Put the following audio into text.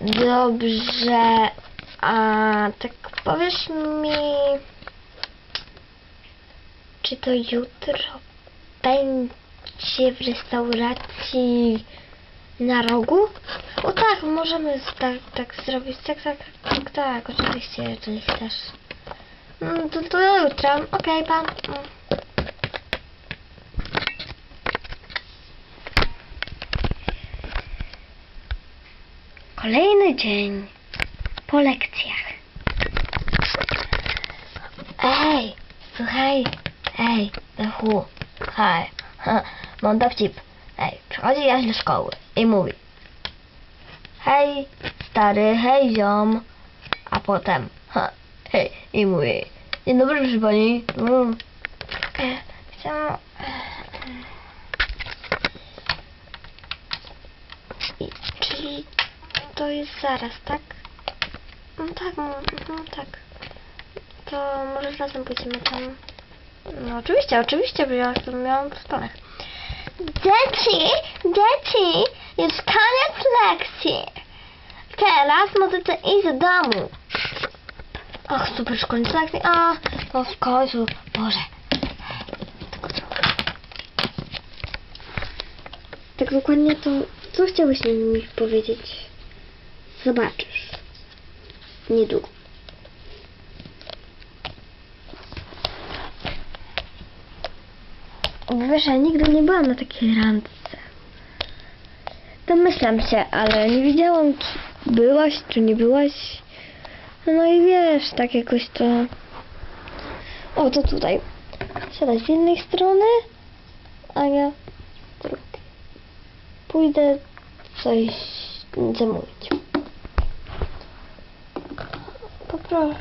Dobrze. A tak powiesz mi, czy to jutro będzie w restauracji na rogu? O tak, możemy tak, tak zrobić. Tak, tak, tak, tak, oczywiście, jeżeli chcesz. Mm, To, do jutra. Okej, pan. Kolejny dzień po lekcjach. Ej, słuchaj, ej, Lechu, hej, ha, mam dowcip. Ej, przychodzi Jaś do szkoły i mówi Hej, stary, hej ziom. A potem, ha, hej, i mówi Dzień dobry, proszę pani. Mm. E, Chciałam... I, czyli to jest zaraz, tak? No tak, no, no tak. To może razem pójdziemy tam. No oczywiście, oczywiście, bo ja to miałam w. Dzieci, dzieci, już koniec lekcji. Teraz możecie iść do domu. Ach, super, już koniec lekcji. A, no w końcu, Boże. Tak dokładnie to, co chciałeś mi powiedzieć? Zobaczysz. Niedługo. Wiesz, ja nigdy nie byłam na takiej randce. Domyślam się, ale nie wiedziałam, czy byłaś, czy nie byłaś. No i wiesz, tak jakoś to... O, to tutaj. Siadać z jednej strony, a ja z. Pójdę coś zamówić. 这